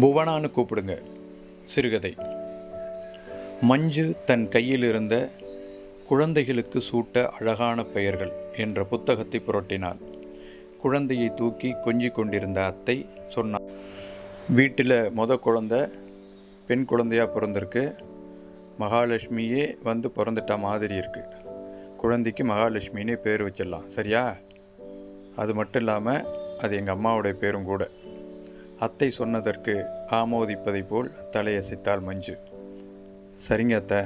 புவனான்னு கூப்பிடுங்க சிறுகதை. மஞ்சு தன் கையில் இருந்த குழந்தைகளுக்கு சூட்ட அழகான பெயர்கள் என்ற புத்தகத்தை புரட்டினாள். குழந்தையை தூக்கி கொஞ்சி கொண்டிருந்த அத்தை சொன்னார் வீட்டில் மொத குழந்த பெண் குழந்தையாக பிறந்திருக்கு. மகாலட்சுமியே வந்து பிறந்துட்ட மாதிரி இருக்குது குழந்தைக்கு மகாலட்சுமினே பேர் வச்சிடலாம் சரியா? அது மட்டும் இல்லாமல் அது எங்கள் அம்மாவுடைய பேரும் கூட. அத்தை சொன்னதற்கு ஆமோதிப்பதைப் போல் தலையசைத்தாள் மஞ்சு. சரிங்க அத்தை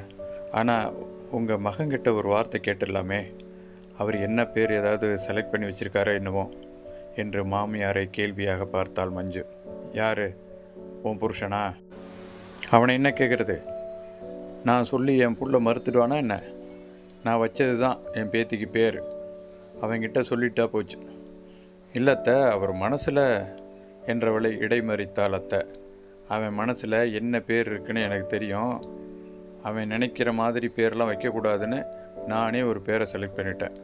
ஆனால் உங்கள் மகன்கிட்ட ஒரு வார்த்தை கேட்டுடலாமே. அவர் என்ன பேர் ஏதாவது செலக்ட் பண்ணி வச்சுருக்காரோ என்னவோ என்று மாமியாரை கேள்வியாக பார்த்தாள் மஞ்சு. யார்? உன் புருஷனா? அவனை என்ன கேட்குறது நான் சொல்லி என் புள்ள மறுத்துடுவானா என்ன? நான் வச்சது தான் என் பேத்திக்கு பேர். அவன்கிட்ட சொல்லிட்டா போச்சு. இல்லத்த அவர் மனசில் என்றவளை இடைமறித்தாள் அத்தை. அவன் மனசில் என்ன பேர் இருக்குன்னு எனக்கு தெரியும். அவன் நினைக்கிற மாதிரி பேர்லாம் வைக்கக்கூடாதுன்னு நானே ஒரு பேரை செலக்ட் பண்ணிட்டேன்.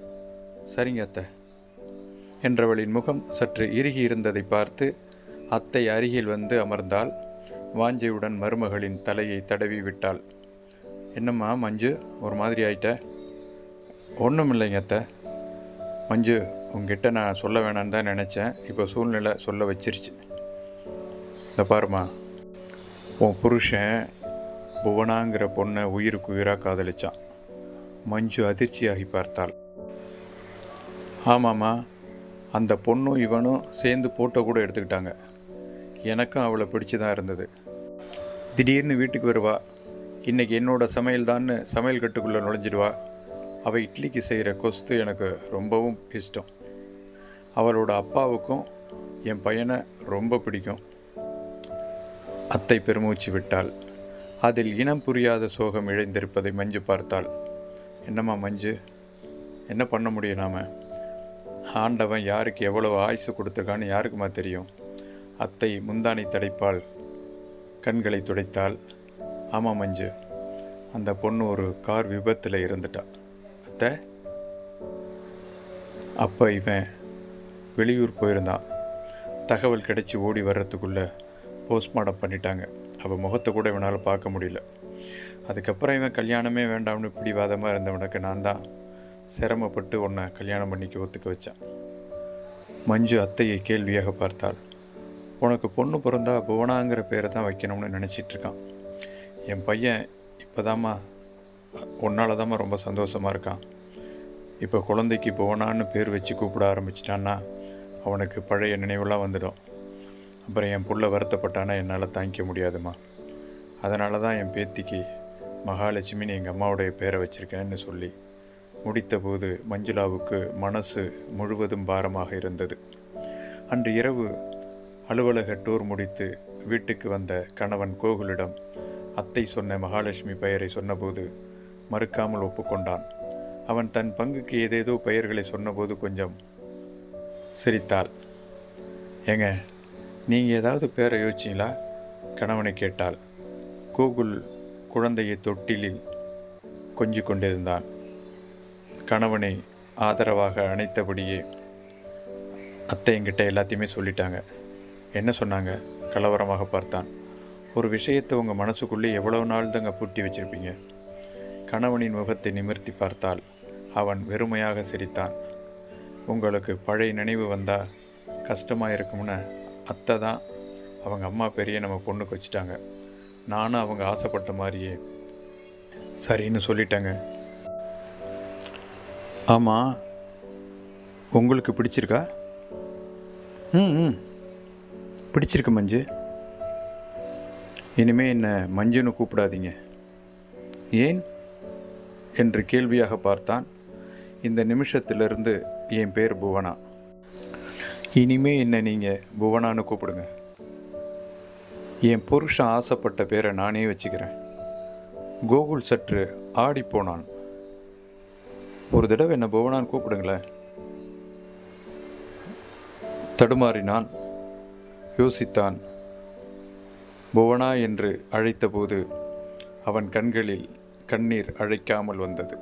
சரிங்க அத்தை. என்றவளின் முகம் சற்று இறுகி இருந்ததை பார்த்து அத்தை அருகில் வந்து அமர்ந்தால் வாஞ்சையுடன் மருமகளின் தலையை தடவி விட்டாள். என்னம்மா மஞ்சு ஒரு மாதிரி ஆயிட்ட? ஒன்றும் இல்லைங்க அத்தை. மஞ்சு உங்ககிட்ட நான் சொல்ல வேணான்னு தான் நினச்சேன். இப்போ சூழ்நிலை சொல்ல வச்சிருச்சு. இந்த பாருமா உன் புருஷன் புவனாங்கிற பொண்ணை உயிருக்கு உயிராக காதலிச்சான். மஞ்சு அதிர்ச்சியாகி பார்த்தாள். ஆமாம்மா அந்த பொண்ணும் இவனும் சேர்ந்து போட்டோ கூட எடுத்துக்கிட்டாங்க. எனக்கும் அவளை பிடிச்சி தான் இருந்தது. திடீர்னு வீட்டுக்கு வருவா. இன்றைக்கி என்னோட சமையல் தான்னு சமையல் கட்டுக்குள்ளே நுழைஞ்சிடுவா. அவள் இட்லிக்கு செய்கிற கொஸ்து எனக்கு ரொம்பவும் இஷ்டம். அவளோட அப்பாவுக்கும் என் பையனை ரொம்ப பிடிக்கும். அத்தை பெருமூச்சு விட்டாள். அதில் இனம் புரியாத சோகம் இழைந்திருப்பதை மஞ்சு பார்த்தாள். என்னம்மா மஞ்சு? என்ன பண்ண முடியும் நாம்? ஆண்டவன் யாருக்கு எவ்வளவு ஆயுசு கொடுத்துருக்கான்னு யாருக்குமா தெரியும்? அத்தை முந்தானை தடைப்பால் கண்களை துடைத்தாள். ஆமாம் மஞ்சு அந்த பொண்ணு ஒரு கார் விபத்தில் இருந்துட்டா அத்தை அப்போ இவன் வெளியூர் போயிருந்தான். தகவல் கிடைச்சி ஓடி வர்றதுக்குள்ளே போஸ்ட்மார்ட்டம் பண்ணிட்டாங்க. அவள் முகத்தை கூட இவனால் பார்க்க முடியல. அதுக்கப்புறம் இவன் கல்யாணமே வேண்டாம்னு பிடிவாதமாக இருந்தவனுக்கு நான் தான் சிரமப்பட்டு உன்னை கல்யாணம் பண்ணிக்க ஒத்துக்க வச்சேன். மஞ்சு அத்தையை கேள்வியாக பார்த்தாள். உனக்கு பொண்ணு பிறந்தா புவனாங்கிற பேரை தான் வைக்கணும்னு நினச்சிட்டு இருக்கான். என் பையன் இப்போதாம்மா உன்னால் தாம்மா ரொம்ப சந்தோஷமாக இருக்கான். இப்போ குழந்தைக்கு புவனான்னு பேர் வச்சு கூப்பிட ஆரம்பிச்சிட்டான்னா அவனுக்கு பழைய நினைவுலாம் வந்துடும். அப்புறம் என் புள்ள வருத்தப்பட்டானா என்னால் தாங்கிக்க முடியாதும்மா அதனால தான் என் பேத்திக்கு மகாலட்சுமின்னு எங்கள் அம்மாவுடைய பேரை வச்சுருக்கேன்னு சொல்லி முடித்தபோது மஞ்சுளாவுக்கு மனசு முழுவதும் பாரமாக இருந்தது. அன்று இரவு அலுவலக டூர் முடித்து வீட்டுக்கு வந்த கணவன் கோகுலிடம் அத்தை சொன்ன மகாலட்சுமி பெயரை சொன்னபோது மறுக்காமல் ஒப்புக்கொண்டான். அவன் தன் பங்குக்கு ஏதேதோ பெயர்களை சொன்னபோது கொஞ்சம் சிரித்தாள். ஏங்க நீங்கள் ஏதாவது பேரை யோசிச்சிங்களா? கணவனை கேட்டாள். கூகுள் குழந்தையை தொட்டிலில் கொஞ்சி கொண்டிருந்தான். கணவனை ஆதரவாக அணைத்தபடியே அத்தை என்கிட்ட எல்லாத்தையுமே சொல்லிட்டாங்க. என்ன சொன்னாங்க? கலவரமாக பார்த்தான். ஒரு விஷயத்தை உங்கள் மனசுக்குள்ளே எவ்வளோ நாள் தாங்க பூட்டி வச்சுருப்பீங்க? கணவனின் முகத்தை நிமிர்த்தி பார்த்தால் அவன் வெறுமையாக சிரித்தான். உங்களுக்கு பழைய நினைவு வந்தால் கஷ்டமாக இருக்கும்னு அத்தை தான் அவங்க அம்மா பெரிய நம்ம பொண்ணுக்கு வச்சுட்டாங்க. நானும் அவங்க ஆசைப்பட்ட மாதிரியே சரின்னு சொல்லிட்டேங்க. ஆமாம் உங்களுக்கு பிடிச்சிருக்கா? ம் ம் பிடிச்சிருக்கு மஞ்சு. இனிமே என்ன மஞ்சுன்னு கூப்பிடாதீங்க. ஏன்? என்று கேள்வியாக பார்த்தான். இந்த நிமிஷத்திலிருந்து என் பேர் புவனா. இனிமே என்ன நீங்கள் புவனான்னு கூப்பிடுங்க. என் புருஷன் ஆசைப்பட்ட பேரை நானே வச்சுக்கிறேன். கோகுல் சற்று ஆடிப்போனான் ஒரு தடவை என்ன புவனான்னு கூப்பிடுங்களேன். தடுமாறினான். யோசித்தான். புவனா என்று அழைத்தபோது அவன் கண்களில் கண்ணீர் அழைக்காமல் வந்தது.